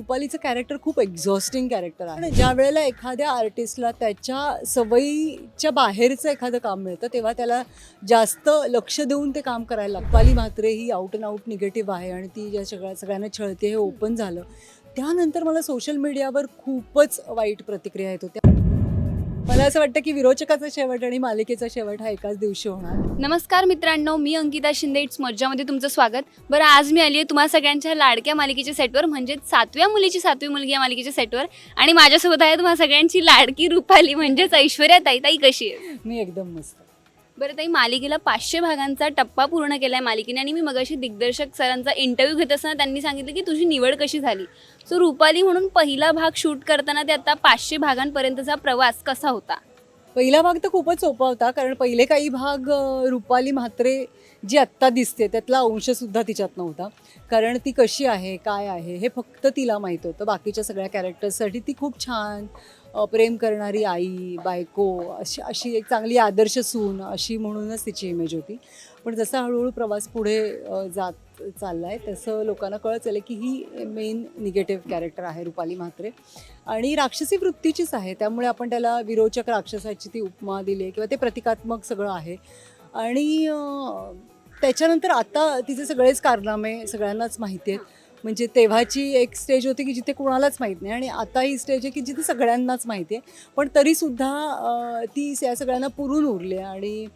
रुपालीचं character खूप exhausting character आहे. ज्या वेळेला एखाद्या आर्टिस्टला त्याच्या सवयीच्या बाहेरचं एखादं काम मिळतं तेव्हा त्याला जास्त लक्ष देऊन ते काम करायला रुपाली म्हात्रे ही आउट अँड आउट निगेटिव्ह आहे आणि ती ज्या सगळ्या सगळ्यांना छळते हे ओपन झालं. त्यानंतर मला सोशल मीडियावर खूपच वाईट प्रतिक्रिया येत होत्या. मला असं वाटतं की विरोचकाचा शेवट आणि मालिकेचा शेवट हा एकाच दिवशी होणार. नमस्कार मित्रांनो मी अंकिता शिंदे. इट्स मज्जामध्ये तुमचं स्वागत. बरं आज मी आली आहे तुम्हा सगळ्यांच्या लाडक्या मालिकेच्या सेटवर म्हणजेच सातव्या मुलीची सातवी मुलगी या मालिकेच्या सेटवर आणि माझ्यासोबत आहे तुम्हा सगळ्यांची लाडकी रुपाली म्हणजेच ऐश्वर्या ताई. ताई कशी आहे? मी एकदम मस्त. बरं ताई मालिकेला पाचशे भागांचा टप्पा पूर्ण केला आहे मालिकेने आणि मी मगाशी दिग्दर्शक सरांचा इंटरव्ह्यू घेत असताना त्यांनी सांगितलं की तुझी निवड कशी झाली? सो रुपाली म्हणून पहिला भाग शूट करताना ते आता पाचशे भागांपर्यंतचा प्रवास कसा होता? पहिला भाग तर खूपच सोपा होता कारण पहिले काही भाग रुपाली म्हात्रे जी आत्ता दिसते त्यातला अंशसुद्धा तिच्यात नव्हता. कारण ती कशी आहे काय आहे हे फक्त तिला माहीत होतं. बाकीच्या सगळ्या कॅरेक्टर्ससाठी ती खूप छान प्रेम करणारी आई बायको अशी अशी एक चांगली आदर्श सून अशी म्हणूनच तिची इमेज होती. पण जसा हळूहळू प्रवास पुढे जात चालला आहे तसं लोकांना कळत चाललं की ही मेन निगेटिव्ह कॅरेक्टर आहे रुपाली म्हात्रे. आणि राक्षसी वृत्तीचीच आहे त्यामुळे आपण त्याला विरोचक राक्षसाची ती उपमा दिली किंवा ते प्रतिकात्मक सगळं आहे. आणि त्याच्यानंतर आता तिचे सगळेच कारनामे सगळ्यांनाच माहिती आहेत. म्हणजे तेव्हाची एक स्टेज होती की जिथे कुणालाच माहीत नाही आणि आता ही स्टेज आहे की जिथे सगळ्यांनाच माहिती आहे. पण तरीसुद्धा ती या सगळ्यांना पुरून उरली आहे आणि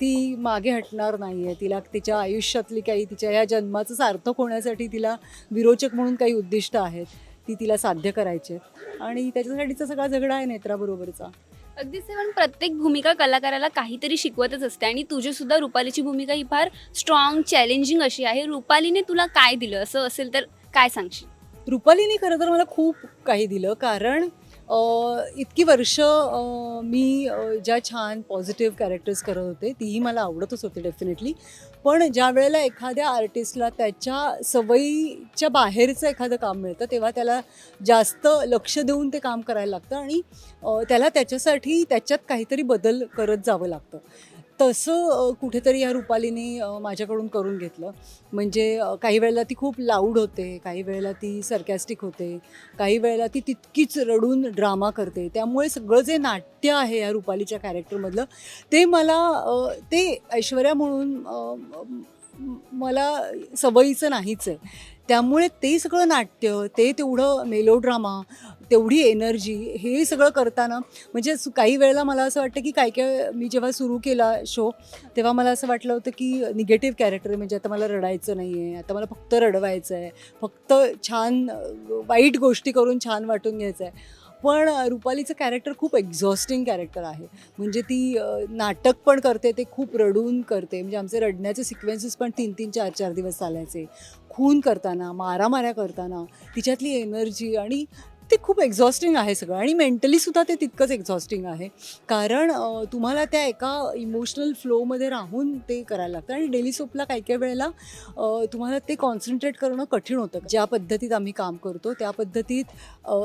ती मागे हटणार नाही आहे. तिला तिच्या आयुष्यातली काही तिच्या ह्या जन्माचं सार्थक होण्यासाठी तिला विरोचक म्हणून काही उद्दिष्ट आहेत. ती तिला साध्य करायची आणि त्याच्यासाठीचा सगळा झगडा आहे नेत्राबरोबरचा. अगदी सेवन प्रत्येक भूमिका कलाकाराला काहीतरी शिकवतच असते. आणि तुझी सुद्धा रुपालीची भूमिका ही फार स्ट्रॉंग चॅलेंजिंग अशी आहे. रुपालीने तुला काय दिलं? असं असेल तर काय सांगशील? रुपालीने खरं तर मला खूप काही दिलं. कारण इतकी वर्ष मी ज्या छान पॉझिटिव्ह कॅरेक्टर्स करत होते तीही मला आवडतच होते डेफिनेटली पण ज्या वेळेला एखाद्या आर्टिस्टला त्याच्या सवयीच्या बाहेरचं एखादं काम मिळतं तेव्हा त्याला जास्त लक्ष देऊन ते काम करायला लागतं आणि त्याला त्याच्यासाठी त्याच्यात काहीतरी बदल करत जावं लागतं. तसं कुठेतरी ह्या रुपालीने माझ्याकडून करून घेतलं. म्हणजे काही वेळेला ती खूप लाऊड होते काही वेळेला ती सरकॅस्टिक होते काही वेळेला ती तितकीच रडून ड्रामा करते. त्यामुळे सगळं जे नाट्य आहे या रुपालीच्या कॅरेक्टरमधलं ते मला ते ऐश्वर्या म्हणून मला सवयीचं नाहीच आहे. त्यामुळे ते सगळं नाट्य ते तेवढं मेलोड्रामा तेवढी एनर्जी हे सगळं करताना म्हणजे सु- काही वेळेला मला असं वाटतं की काय काय मी जेव्हा सुरू केला शो तेव्हा मला असं वाटलं होतं की निगेटिव्ह कॅरेक्टर म्हणजे आता मला रडायचं नाही आहे आता मला फक्त रडवायचं आहे फक्त छान वाईट गोष्टी करून छान वाटून घ्यायचं आहे पण रुपालीचं कॅरेक्टर खूप एक्झॉस्टिंग कॅरेक्टर आहे. म्हणजे ती नाटक पण करते ते खूप रडून करते. म्हणजे आमचे रडण्याचे सिक्वेन्सेस पण तीन तीन चार चार दिवस चालायचे. खून करताना मारामाऱ्या करताना तिच्यातली एनर्जी आणि ते खूप एक्झॉस्टिंग आहे सगळं. आणि मेंटली सुद्धा ते तितकंच एक्झॉस्टिंग आहे. कारण तुम्हाला त्या एका इमोशनल फ्लोमध्ये राहून ते करायला लागतं. आणि डेली सोपला काही काही वेळेला तुम्हाला ते कॉन्सन्ट्रेट करणं कठीण होतं. ज्या पद्धतीत आम्ही काम करतो त्या पद्धतीत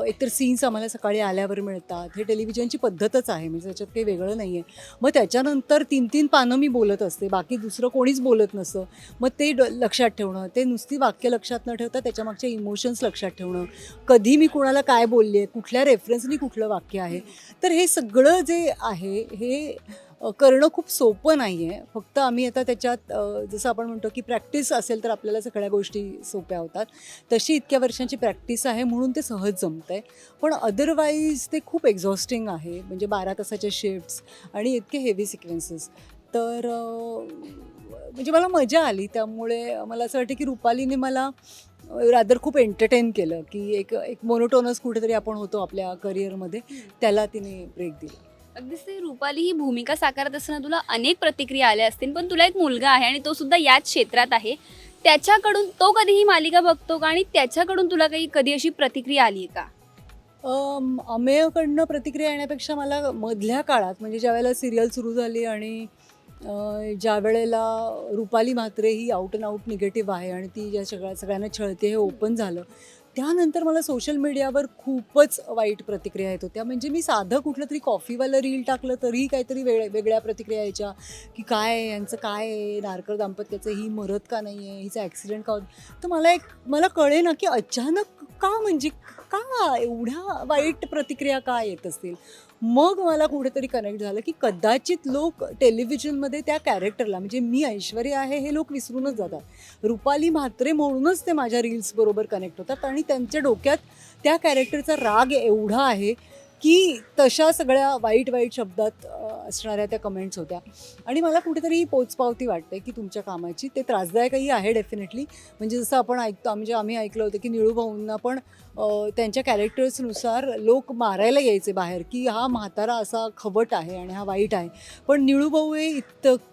एकतर सीन्स आम्हाला सकाळी आल्यावर मिळतात. हे टेलिव्हिजनची पद्धतच आहे. म्हणजे त्याच्यात काही वेगळं नाही आहे मग त्याच्यानंतर तीन तीन पानं मी बोलत असते. बाकी दुसरं कोणीच बोलत नसतं. मग ते ड लक्षात ठेवणं ते नुसती वाक्य लक्षात न ठेवता त्याच्यामागचे इमोशन्स लक्षात ठेवणं. कधी मी कुणाला काय बोलली आहे कुठल्या रेफरन्सनी कुठलं वाक्य आहे. तर हे सगळं जे आहे हे करणं खूप सोपं नाही आहे फक्त आम्ही आता त्याच्यात जसं आपण म्हणतो की प्रॅक्टिस असेल तर आपल्याला सगळ्या गोष्टी सोप्या होतात. तशी इतक्या वर्षांची प्रॅक्टिस आहे म्हणून ते सहज जमतं आहे पण अदरवाईज ते खूप एक्झॉस्टिंग आहे. म्हणजे बारा तासाचे शिफ्ट्स आणि इतके हेवी सिक्वेन्सेस तर म्हणजे मला मजा आली. त्यामुळे मला असं वाटतं की रुपालीने मला रादर खूप एंटरटेन केलं की एक एक मोनोटोनस कुठेतरी आपण होतो आपल्या करिअरमध्ये त्याला तिने ब्रेक दिला. अगदीच ते रुपाली ही भूमिका साकारत असताना तुला अनेक प्रतिक्रिया आल्या असतील पण तुला एक मुलगा आहे आणि तो सुद्धा याच क्षेत्रात आहे. त्याच्याकडून तो कधी ही मालिका बघतो का आणि त्याच्याकडून तुला काही कधी अशी प्रतिक्रिया आली आहे का? अम, अमेयकडनं प्रतिक्रिया येण्यापेक्षा मला मधल्या काळात म्हणजे ज्या वेळेला सिरियल सुरू झाली आणि ज्या वेळेला रुपाली म्हात्रे ही आउट अँड आउट निगेटिव्ह आहे आणि ती ज्या सगळ्या सगळ्यांना छळते हे ओपन झालं त्यानंतर मला सोशल मीडियावर खूपच वाईट प्रतिक्रिया येत होत्या. म्हणजे मी साधं कुठलं तरी कॉफीवालं रील टाकलं तरीही काहीतरी वेळ वेगळ्या प्रतिक्रिया यायच्या की काय आहे, यांचं काय आहे नारकर दाम्पत्याचं ही मरत का नाही आहे हिचा ॲक्सिडेंट का होत? तर मला एक मला कळे ना की अचानक का म्हणजे का एवढ्या वाईट प्रतिक्रिया का येत असतील? मग मला कुठेतरी कनेक्ट झालं की कदाचित लोक टेलिव्हिजनमध्ये त्या कॅरेक्टरला म्हणजे मी ऐश्वर्या आहे हे लोक विसरूनच जातात. रुपाली म्हात्रे म्हणूनच ते माझ्या रील्सबरोबर कनेक्ट होतात आणि त्यांच्या डोक्यात त्या कॅरेक्टरचा राग एवढा आहे की तशा सगळ्या वाईट वाईट शब्दात असणाऱ्या त्या कमेंट्स होत्या. आणि मला कुठेतरी पोचपावती वाटते की तुमच्या कामाची. ते त्रासदायकही आहे डेफिनेटली म्हणजे जसं आपण ऐकतो म्हणजे आम्ही ऐकलं होतं की निळू भाऊंना पण त्यांच्या कॅरेक्टर्सनुसार लोक मारायला यायचे बाहेर की हा म्हातारा असा खवट आहे आणि हा वाईट आहे. पण निळू भाऊ हे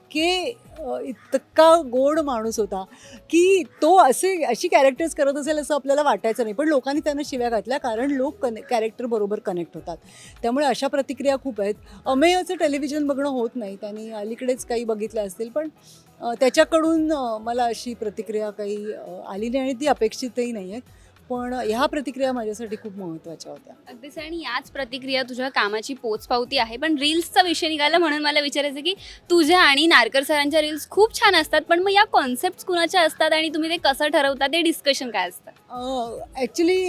इतके इतका गोड माणूस होता की तो असे अशी कॅरेक्टर्स करत असेल असं आपल्याला वाटायचं नाही. पण लोकांनी त्यांना शिव्या घातल्या कारण लोक कने कॅरेक्टर बरोबर कनेक्ट होतात. त्यामुळे अशा प्रतिक्रिया खूप आहेत. अमेयचं टेलिव्हिजन बघणं होत नाही. त्यांनी अलीकडेच काही बघितलं असतील पण त्याच्याकडून मला अशी प्रतिक्रिया काही आली नाही आणि ती अपेक्षितही नाही आहे पण ह्या प्रतिक्रिया माझ्यासाठी खूप महत्त्वाच्या होत्या. अगदीच आणि याच प्रतिक्रिया तुझ्या कामाची पोचपावती आहे पण रील्सचा विषय निघाला म्हणून मला विचारायचं की तुझ्या आणि नारकर सरांच्या रील्स खूप छान असतात पण मग या कॉन्सेप्ट कुणाच्या असतात आणि तुम्ही ते कसं ठरवता ते डिस्कशन काय असतं? ॲक्च्युली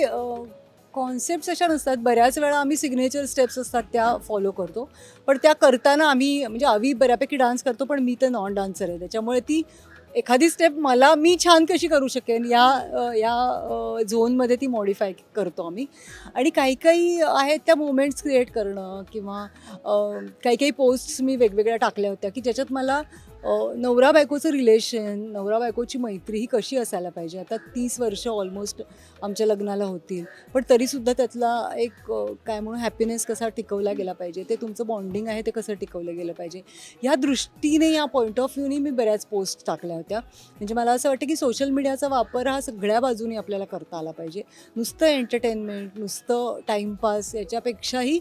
कॉन्सेप्ट अशा नसतात. बऱ्याच वेळा आम्ही सिग्नेचर स्टेप्स असतात त्या फॉलो करतो. पण त्या करताना आम्ही म्हणजे आम्ही बऱ्यापैकी डान्स करतो पण मी तर नॉन डान्सर आहे. त्याच्यामुळे ती एखादी स्टेप मला मी छान कशी करू शकेन? या या झोनमध्ये ती मॉडिफाय करतो आम्ही. आणि काही काही आहेत त्या मुवमेंट्स क्रिएट करणं किंवा काही काही पोस्ट्स मी वेगवेगळ्या टाकल्या होत्या की ज्याच्यात मला नवरा बायकोचं रिलेशन नवरा बायकोची मैत्री ही कशी असायला पाहिजे? आता तीस वर्ष ऑलमोस्ट आमच्या लग्नाला होतील. पण तरीसुद्धा त्यातला एक काय म्हणून हॅपीनेस कसा टिकवला गेला पाहिजे? ते तुमचं बॉन्डिंग आहे ते कसं टिकवलं गेलं पाहिजे? या दृष्टीने या पॉईंट ऑफ व्ह्यूने मी बऱ्याच पोस्ट टाकल्या होत्या. म्हणजे मला असं वाटतं की सोशल मीडियाचा वापर हा सगळ्या बाजूने आपल्याला करता आला पाहिजे. नुसतं एंटरटेनमेंट नुसतं टाईमपास याच्यापेक्षाही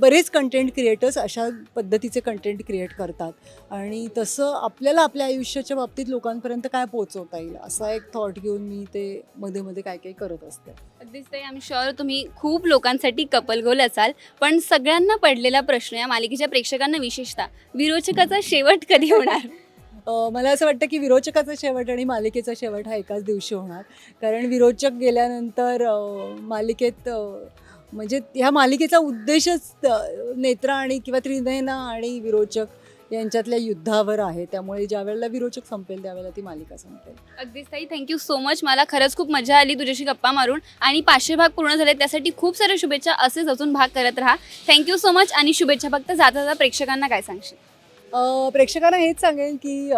बरेच कंटेंट क्रिएटर्स अशा पद्धतीचे कंटेंट क्रिएट करतात. आणि तसं आपल्याला आपल्या आयुष्याच्या बाबतीत लोकांपर्यंत काय पोहोचवता येईल? असा एक थॉट घेऊन मी ते मध्ये मध्ये काय काय करत असते. अगदीच ते आय एम शुअर तुम्ही खूप लोकांसाठी कपल गोल असाल पण सगळ्यांना पडलेला प्रश्न या मालिकेच्या प्रेक्षकांना विशेषतः विरोचकाचा शेवट कधी होणार? मला असं वाटतं की विरोचकाचा शेवट आणि मालिकेचा शेवट हा एकाच दिवशी होणार. कारण विरोचक गेल्यानंतर मालिकेत म्हणजे ह्या मालिकेचा उद्देशच नेत्रा आणि किंवा त्रिनयना आणि विरोचक यांच्यातल्या युद्धावर आहे. त्यामुळे ज्या वेळेला विरोचक संपेल त्यावेळेला ती मालिका संपेल. अगदीच ताई थँक्यू सो मच मला खरंच खूप मजा आली तुझ्याशी गप्पा मारून. आणि पाचशे भाग पूर्ण झाले त्यासाठी खूप साऱ्या शुभेच्छा. असेच अजून भाग करत राहा. थँक्यू सो मच आणि शुभेच्छा फक्त जाता जाता प्रेक्षकांना काय सांगशील? प्रेक्षकांना हेच सांगेन की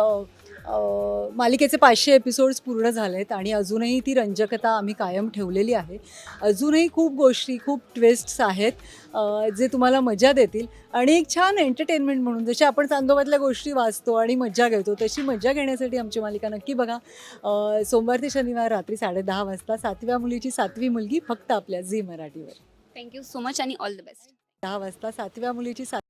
मालिकेचे पाचशे एपिसोड्स पूर्ण झालेत आणि अजूनही ती रंजकता आम्ही कायम ठेवलेली आहे. अजूनही खूप गोष्टी खूप ट्विस्ट्स आहेत जे तुम्हाला मजा देतील. आणि एक छान एंटरटेनमेंट म्हणून जशी आपण चांदोबातल्या गोष्टी वाचतो आणि मजा घेतो तशी मजा घेण्यासाठी आमची मालिका नक्की बघा. सोमवार ते शनिवार रात्री साडेदहा वाजता सातव्या मुलीची सातवी मुलगी फक्त आपल्या झी मराठीवर. थँक्यू सो मच आणि ऑल द बेस्ट दहा वाजता सातव्या मुलीची सात